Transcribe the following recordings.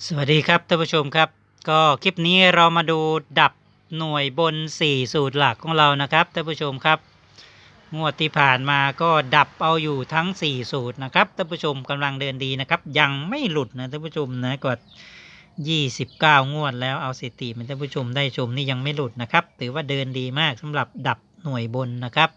สวัสดีครับท่านผู้ชมครับ ก็คลิปนี้เรามาดูดับหน่วยบน 4 สูตรหลักของเรานะครับท่านผู้ชมครับ งวดที่ผ่านมาก็ดับเอาอยู่ทั้ง 4 สูตรนะครับท่านผู้ชมกำลังเดินดีนะครับ ยังไม่หลุดนะท่านผู้ชมนะกด29 งวดแล้วเอาสถิติมันท่านผู้ชมได้ชมนี่ยังไม่หลุดนะครับถือว่าเดินดีมากสำหรับดับหน่วยบนนะครับ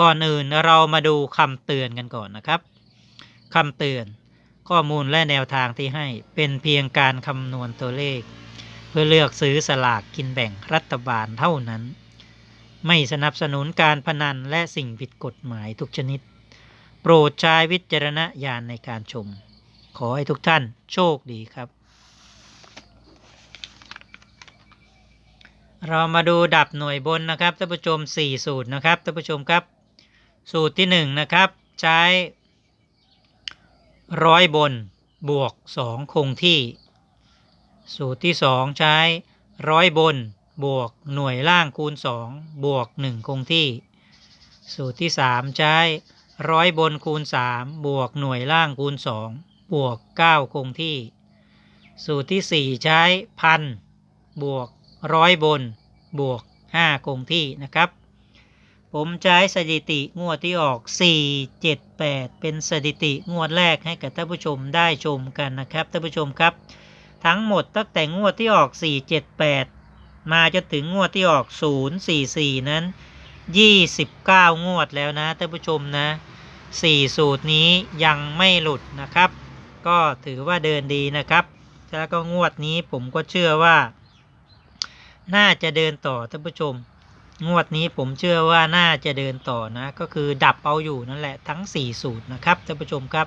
ก่อนอื่นเรามาดูคำเตือนกันก่อนนะครับคำเตือน ข้อมูลและแนวทางที่ให้เป็นเพียงการคำนวณตัวเลข เพื่อเลือกซื้อสลากกินแบ่งรัฐบาลเท่านั้น ไม่สนับสนุนการพนันและสิ่งผิดกฎหมายทุกชนิด โปรดใช้วิจารณญาณในการชม ขอให้ทุกท่านโชคดีครับ เรามาดูดับหน่วยบนนะครับท่านผู้ชม 4 สูตรนะครับท่านผู้ชมครับ สูตรที่ 1 นะครับ ใช้ ร้อยบนบวก 2 คงที่ สูตรที่ 2 ใช้ร้อยบนบวกหน่วยล่างคูณ 2 บวก 1 คงที่ สูตรที่ 3 ใช้ร้อยบนคูณ 3 บวกหน่วยล่างคูณ 2 บวก 9 คงที่ สูตรที่ 4 ใช้พันบวกร้อยบนบวก 5 คงที่นะครับ ผมใช้สถิติงวดที่ออก 4 7 8 เป็นสถิติงวดแรกให้กับท่านผู้ชมได้ชมกันนะครับท่านผู้ชมครับ ทั้งหมดตั้งแต่งวดที่ออก 4 7 8 มาจนถึงงวดที่ออก 0 4 4 นั้น 29 งวดแล้วนะท่านผู้ชมนะ 4 สูตรนี้ยังไม่หลุดนะครับ ก็ถือว่าเดินดีนะครับ แล้วก็งวดนี้ผมก็เชื่อว่า น่าจะเดินต่อท่านผู้ชม งวดนี้ผมเชื่อว่าน่าจะเดินต่อนะ ก็คือดับเอาอยู่นั่นแหละทั้ง 4 สูตรนะครับท่านผู้ชมครับ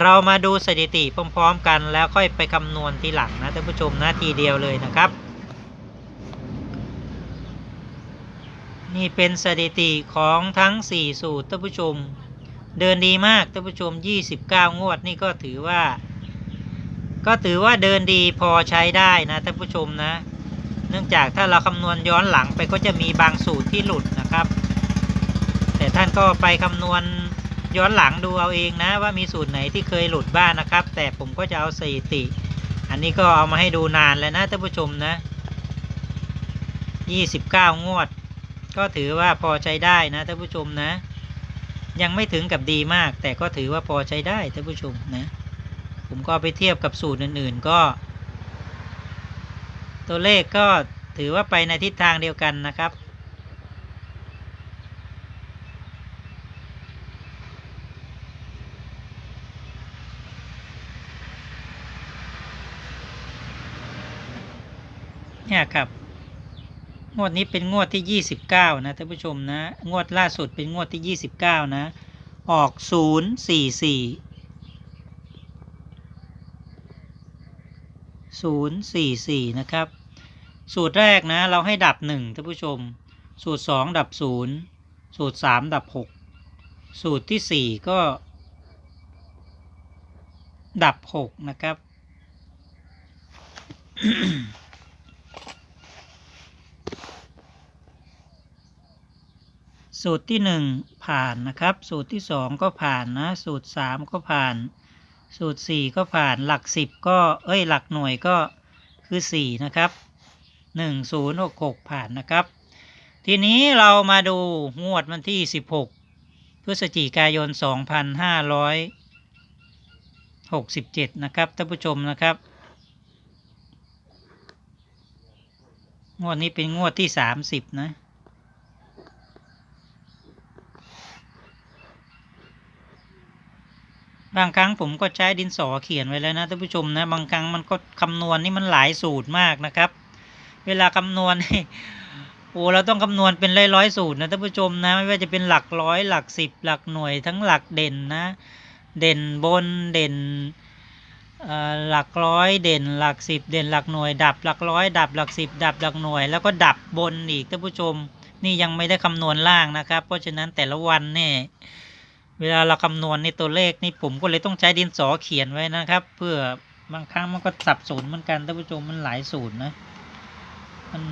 เรามาดูสถิติพร้อม ๆ กันแล้วค่อยไปคำนวณทีหลังนะท่านผู้ชมนะทีเดียวเลยนะครับ นี่เป็นสถิติของทั้ง 4 สูตรท่านผู้ชม เดินดีมากท่านผู้ชม 29 งวดนี่ก็ถือว่า ก็ถือว่าเดินดีพอใช้ได้นะท่านผู้ชมนะ เนื่องจากถ้าเราคำนวณย้อนหลังไปก็จะมีบางสูตรที่หลุดนะครับ แต่ท่านก็ไปคำนวณย้อนหลังดูเอาเองนะว่ามีสูตรไหนที่เคยหลุดบ้างนะครับ แต่ผมก็จะเอาสถิติ อันนี้ก็เอามาให้ดูนานแล้วนะท่านผู้ชมนะ 29 งวด ก็ถือว่าพอใช้ได้นะท่านผู้ชมนะ ยังไม่ถึงกับดีมาก แต่ก็ถือว่าพอใช้ได้ท่านผู้ชมนะ ผมก็ไปเทียบกับสูตรอื่น ๆ ก็ ตัวเลขก็ถือว่าไปในทิศทางเดียวกันนะครับ เนี่ยครับ งวดนี้เป็นงวดที่ 29 นะท่านผู้ชมนะ งวดล่าสุดเป็นงวดที่ 29 นะ ออก 044 044 นะครับ สูตรแรกนะ เราให้ดับ1ท่านผู้ชม สูตร2ดับ0สูตร3ดับ6สูตรที่4ก็ ดับ6นะครับ สูตรที่1ผ่านนะครับ สูตรที่2ก็ผ่านนะ สูตร3ก็ผ่าน สูตร4ก็ผ่านหลัก10ก็เอ้ยหลักหน่วยก็คือ4นะครับ 1066 ผ่านนะครับ ทีนี้เรามาดูงวดวันที่ 16 พฤศจิกายน 2567 นะครับท่านผู้ชมนะครับ งวดนี้เป็นงวดที่ 30 นะบางครั้งผมก็ใช้ดินสอเขียนไว้แล้วนะท่านผู้ชมนะ บางครั้งมันก็คำนวณนี่มันหลายสูตรมากนะครับ เวลาคำนวณโอ้เราต้องคำนวณเป็นร้อยร้อยสูตรนะท่านผู้ชมนะ ไม่ว่าจะเป็นหลักร้อยหลักสิบหลักหน่วยทั้งหลักเด่นนะ เด่นบนเด่นหลักร้อยเด่นหลักสิบเด่นหลักหน่วย ดับหลักร้อยดับหลักสิบดับหลักหน่วย แล้วก็ดับบนอีกท่านผู้ชม นี่ยังไม่ได้คำนวณล่างนะครับ เพราะฉะนั้นแต่ละวันเนี่ยเวลาเราคำนวณในตัวเลขนี่ผมก็เลยต้องใช้ดินสอเขียนไว้นะครับ เพื่อบางครั้งมันก็สับสนเหมือนกันท่านผู้ชมมันหลายสูตรนะ มัน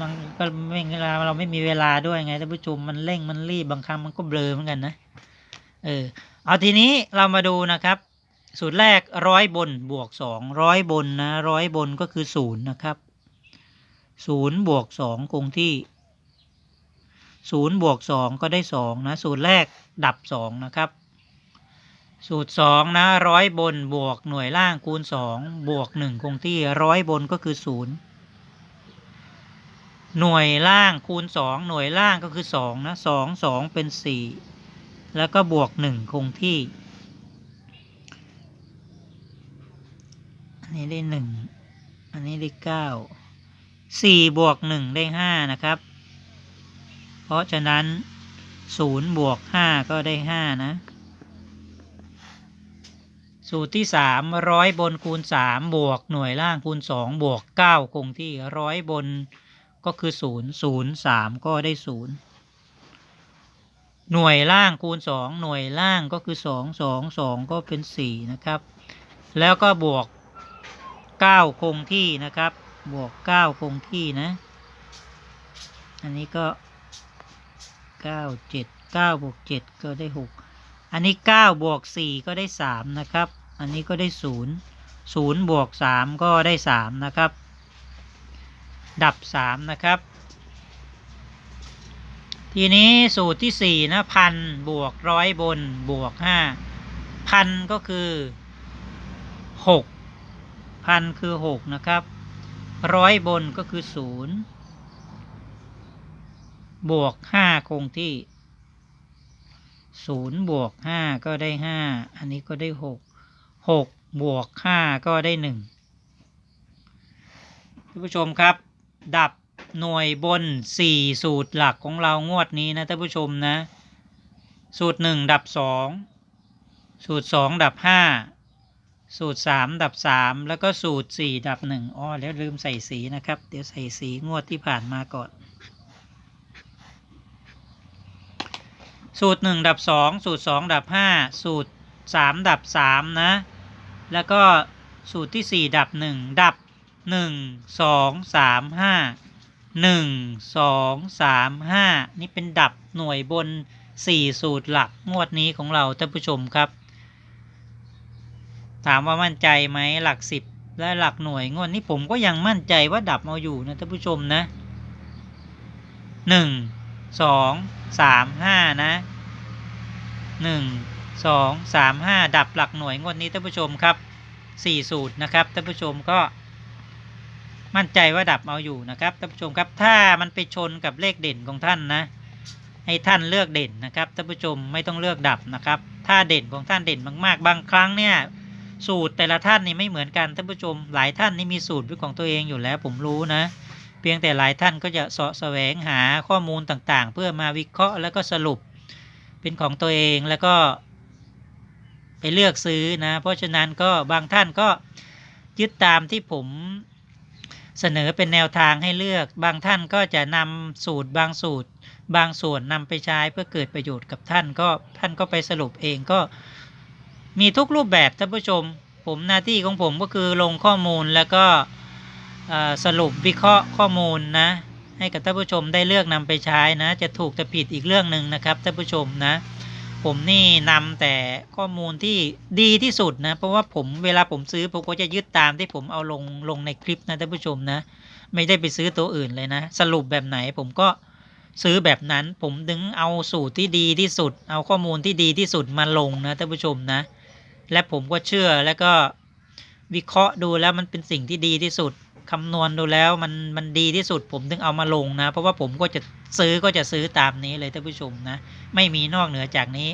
มันก็ไม่เวลาเราไม่มีเวลาด้วยไงท่านผู้ชมมันเร่งมันรีบบางครั้งมันก็เบลอเหมือนกันนะเออเอาทีนี้เรามาดูนะครับ สูตรแรกร้อยบนบวกสองร้อยบนนะร้อยบนก็คือศูนย์นะครับศูนย์บวกสองคงที่ศูนย์บวกสองก็ได้สองนะสูตรแรกดับสองนะครับ สูตรสองนะร้อยบนบวกหน่วยล่างคูณสองบวกหนึ่งคงที่ร้อยบนก็คือศูนย์ หน่วยล่างคูณสองหน่วยล่างก็คือสองนะสองสองเป็นสี่แล้วก็บวกหนึ่งคงที่ อันนี้ได้หนึ่งอันนี้ได้เก้าสี่บวกหนึ่งได้ห้านะครับ เพราะฉะนั้นศูนย์บวกห้าก็ได้ห้านะ สูตรที่สามร้อยบนคูณสามบวก หน่วยล่างคูณสองบวกเก้าคงที่ร้อยบน ก็คือศูนย์ศูนย์สามก็ได้ศูนย์หน่วยล่างคูณสองหน่วยล่างก็คือสองสองสองก็เป็นสี่นะครับ แล้วก็บวกเก้าคงที่นะครับ บวกเก้าคงที่นะ อันนี้ก็เก้าเจ็ดเก้าบวกเจ็ดก็ได้หกอันนี้เก้าบวกสี่ก็ได้สามนะครับ อันนี้ก็ได้ศูนย์ศูนย์บวกสามก็ได้สามนะครับ ดับสามนะครับ ทีนี้สูตรที่สี่นะ พัน บวกร้อยบนบวกห้าพันก็คือหกพันคือหกนะครับ ร้อยบนก็คือศูนย์บวกห้าคงที่ศูนย์บวกห้าก็ได้ห้าอันนี้ก็ได้หกหกบวกห้าก็ได้หนึ่งท่านผู้ชมครับ ดับหน่วยบนสี่สูตรหลักของเรางวดนี้นะท่านผู้ชมนะ สูตรหนึ่งดับสองสูตรสองดับห้าสูตรสามดับสามแล้วก็สูตรสี่ดับหนึ่งอ๋อแล้วลืมใส่สีนะครับ เดี๋ยวใส่สีงวดที่ผ่านมาก่อน สูตรหนึ่งดับสองสูตรสองดับห้าสูตรสามดับสามนะ แล้วก็สูตรที่สี่ดับหนึ่งดับ หนึ่งสองสามห้าหนึ่งสองสามห้านี่เป็นดับหน่วยบนสี่สูตรหลักงวดนี้ของเราท่านผู้ชมครับ ถามว่ามั่นใจไหมหลักสิบและหลักหน่วยงวดนี้ผมก็ยังมั่นใจว่าดับเอาอยู่นะท่านผู้ชมนะหนึ่งสองสามห้านะหนึ่งสองสามห้าดับหลักหน่วยงวดนี้ท่านผู้ชมครับสี่สูตรนะครับท่านผู้ชมก็ มั่นใจว่าดับเอาอยู่นะครับท่านผู้ชมครับถ้ามันไปชนกับเลขเด่นของท่านนะ ให้ท่านเลือกเด่นนะครับท่านผู้ชมไม่ต้องเลือกดับนะครับ ถ้าเด่นของท่านเด่นมากๆ บางครั้งเนี่ยสูตรแต่ละท่านนี่ไม่เหมือนกันท่านผู้ชม หลายท่านนี่มีสูตรเป็นของตัวเองอยู่แล้วผมรู้นะ เพียงแต่หลายท่านก็จะเสาะแสวงหาข้อมูลต่างๆ เพื่อมาวิเคราะห์แล้วก็สรุปเป็นของตัวเองแล้วก็ไปเลือกซื้อนะ เพราะฉะนั้นก็บางท่านก็ยึดตามที่ผม เสนอเป็นแนวทางให้เลือก บางท่านก็จะนำสูตรบางสูตร บางส่วนนำไปใช้เพื่อเกิดประโยชน์กับท่านก็ท่านก็ไปสรุปเองก็มีทุกรูปแบบท่านผู้ชม ผมหน้าที่ของผมก็คือลงข้อมูลแล้วก็สรุปวิเคราะห์ข้อมูลนะให้กับท่านผู้ชมได้เลือกนำไปใช้นะ จะถูกจะผิดอีกเรื่องหนึ่งนะครับท่านผู้ชมนะ ผมนี่นำแต่ข้อมูลที่ดีที่สุดนะ เพราะว่าผมเวลาผมซื้อผมก็จะยึดตามที่ผมเอาลงลงในคลิปนะท่านผู้ชมนะ ไม่ได้ไปซื้อตัวอื่นเลยนะ สรุปแบบไหนผมก็ซื้อแบบนั้น ผมดึงเอาสูตรที่ดีที่สุด เอาข้อมูลที่ดีที่สุดมาลงนะท่านผู้ชมนะ และผมก็เชื่อแล้วก็วิเคราะห์ดูแล้วมันเป็นสิ่งที่ดีที่สุด คำนวณดูแล้วมันมันดีที่สุดผมถึงเอามาลงนะ เพราะว่าผมก็จะซื้อก็จะซื้อตามนี้เลยท่านผู้ชมนะ ไม่มีนอกเหนือจากนี้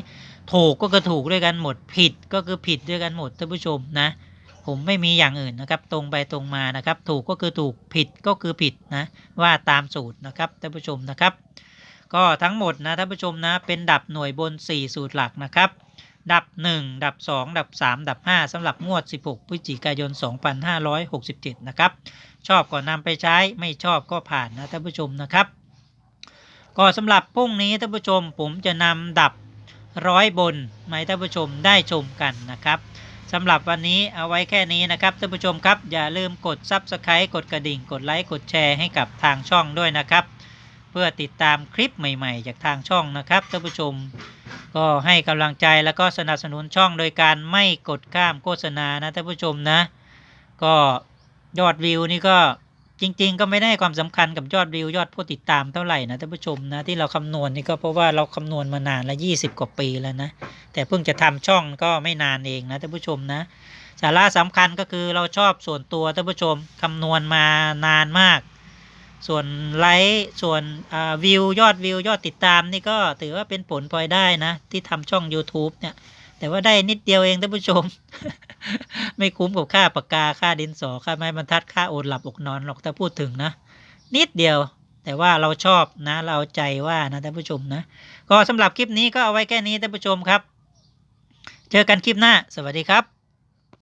ถูกก็คือถูกด้วยกันหมดผิดก็คือผิดด้วยกันหมดท่านผู้ชมนะ ผมไม่มีอย่างอื่นนะครับ ตรงไปตรงมานะครับ ถูกก็คือถูกผิดก็คือผิดนะ ว่าตามสูตรนะครับท่านผู้ชมนะครับ ก็ทั้งหมดนะท่านผู้ชมนะ เป็นดับหน่วยบน 4 สูตรหลักนะครับ ดับ 1 ดับ 2 ดับ 3 ดับ 5สำหรับงวด 16 พฤศจิกายน 2567 นะครับ ชอบก็นำไปใช้ไม่ชอบก็ผ่านนะท่านผู้ชมนะครับ ก็สำหรับพรุ่งนี้ท่านผู้ชมผมจะนำดับร้อยบนมาให้ท่านผู้ชมได้ชมกันนะครับสำหรับวันนี้เอาไว้แค่นี้นะครับท่านผู้ชมครับ อย่าลืมกด Subscribe กดกระดิ่ง กดไลค์กดแชร์ให้กับทางช่องด้วยนะครับ เพื่อติดตามคลิปใหม่ ๆ จากทางช่องนะครับท่านผู้ชม ก็ให้กำลังใจแล้วก็สนับสนุนช่องโดยการไม่กดข้ามโฆษณานะท่านผู้ชมนะ ก็ยอดวิวนี่ก็จริง ๆ ก็ไม่ได้ความสำคัญกับยอดวิวยอดผู้ติดตามเท่าไหร่นะท่านผู้ชมนะที่เราคำนวณนี่ก็เพราะว่าเราคำนวณมานานละ20กว่าปีแล้วนะแต่เพิ่งจะทำช่องก็ไม่นานเองนะท่านผู้ชมนะสาระสำคัญก็คือเราชอบส่วนตัวท่านผู้ชมคำนวณมานานมาก ส่วนไลค์ส่วนวิวยอดวิวยอดติดตามนี่ก็ถือว่าเป็นผลพลอยได้นะ ที่ทำช่อง YouTube เนี่ย แต่ว่าได้นิดเดียวเองท่านผู้ชม ไม่คุ้มกับค่าปากกาค่าดินสอค่าไม้บรรทัดค่าโอนหลับอกนอนหรอกถ้าพูดถึงนะ นิดเดียว แต่ว่าเราชอบนะ เราใจว่านะท่านผู้ชมนะ ก็สำหรับคลิปนี้ก็เอาไว้แค่นี้ท่านผู้ชมครับ เจอกันคลิปหน้า สวัสดีครับ